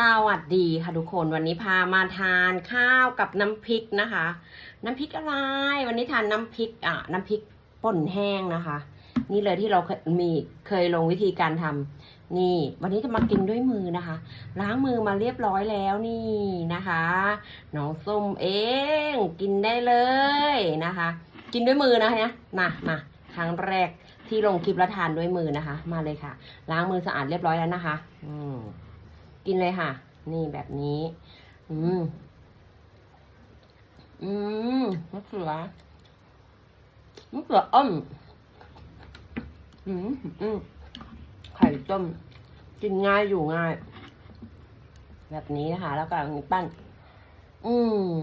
สวัสดีค่ะทุกคนวันนี้พามาทานข้าวกับน้ำพริกนะคะ น้ำพริกอะไร วันนี้ทานน้ำพริกอะน้ำพริกป่นแห้งนะคะ นี่เลยที่เราเคยมีเคยลงวิธีการทำนี่ วันนี้จะมากินด้วยมือนะคะ ล้างมือมาเรียบร้อยแล้วนี่นะคะน้องส้มเองกินได้เลยนะคะ กินด้วยมือนะคะมามาครั้งแรกที่ลงคลิปแล้วทานด้วยมือนะคะ มาเลยค่ะ ล้างมือสะอาดเรียบร้อยแล้วนะคะ อืม กินเลยค่ะ นี่แบบนี้ อืม อืมมะเขือมะเขืออ้อมอืมอืมไข่ต้ม กินง่ายอยู่ง่าย แบบนี้นะคะ แล้วก็อันนี้ปั้น อืม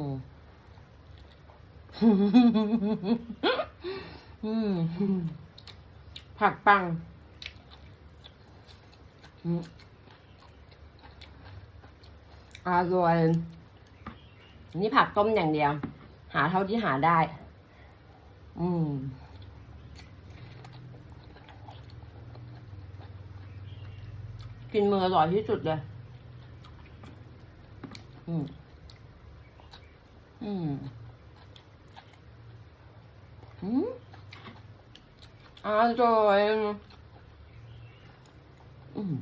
อืม ผักปัง อืม อร่อยนี่ผักต้มอย่างเดียว หาเท่าที่หาได้ อืมกินมืออร่อยที่สุดเลย อืม อืม อืมอร่อยอืม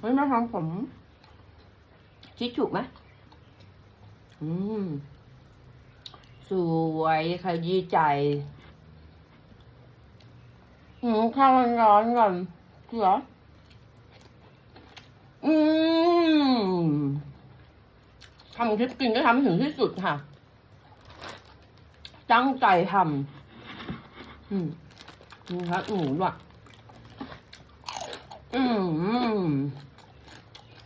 เฮ้ยมาทำผมชิดฉุกไหมอืม สวยขยี้ใจอืมข้าวมันร้อนก่อนเหรออืมทำคลิปกินก็ทำให้ถึงที่สุดค่ะ ตั้งใจทำอืมนี่ครับหมูด้วยอืม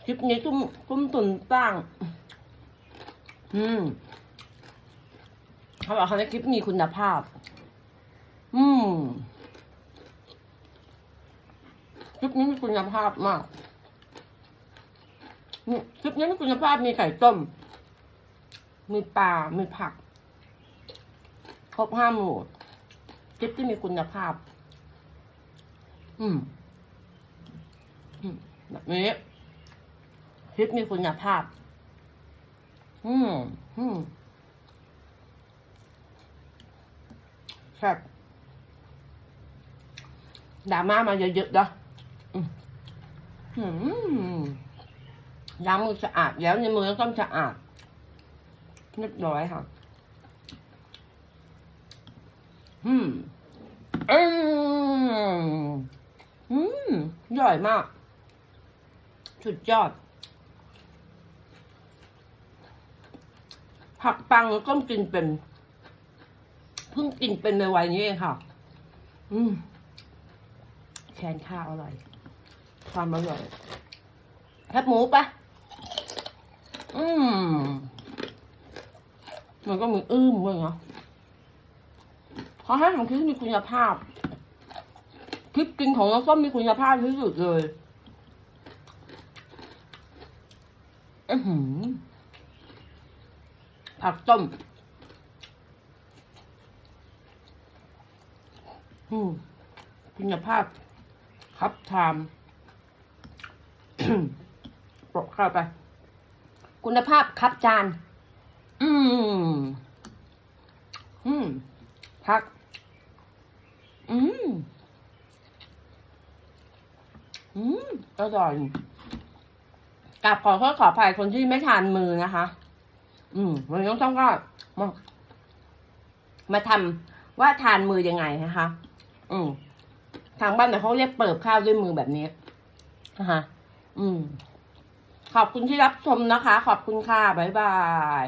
คลิปนี้ตุ้มตุ้มตุนตั้ง อืมเขาบอกเขาในคลิปมีคุณภาพ อืม คลิปนี้มีคุณภาพมาก คลิปนี้มีคุณภาพมีไข่ต้ม มีปลา มีผัก ครบห้าหมู่ คลิปที่มีคุณภาพ อืมอืมแบบนี้ คลิปมีคุณภาพ อืมอืมแซ่บดราม่ามาเยอะๆนะอืมอืมล้างมือสะอาดแล้วในมือต้องสะอาดเรียบร้อยค่ะ อืม อืม อืมอร่อยมาก สุดยอด ผักปังก็กินเป็นเพิ่งกินเป็นในวัยนี้เองค่ะ อืมแคนข้าวอร่อย ความอร่อยแคบหมูปะอืมมันก็มีอื้มด้วยเนาะเขาให้ทำคลิปมีคุณภาพ คลิปกินของน้องส้มมีคุณภาพที่สุดเลย อือหือ ผักต้มอืมคุณภาพ ครับทามปกเข้าไป คุณภาพครับจาน อืม อืม พัก อืม อืมอร่อยกลับขอโทษขออภัยคนที่ไม่ทานมือนะคะ อืมวันนี้ต้องก็มามาทำว่าทานมือยังไงนะคะ อืมทางบ้านเนี่ยเขาเรียกเปิบข้าวด้วยมือแบบนี้นะคะอืม ขอบคุณที่รับชมนะคะ ขอบคุณค่ะ บ๊ายบาย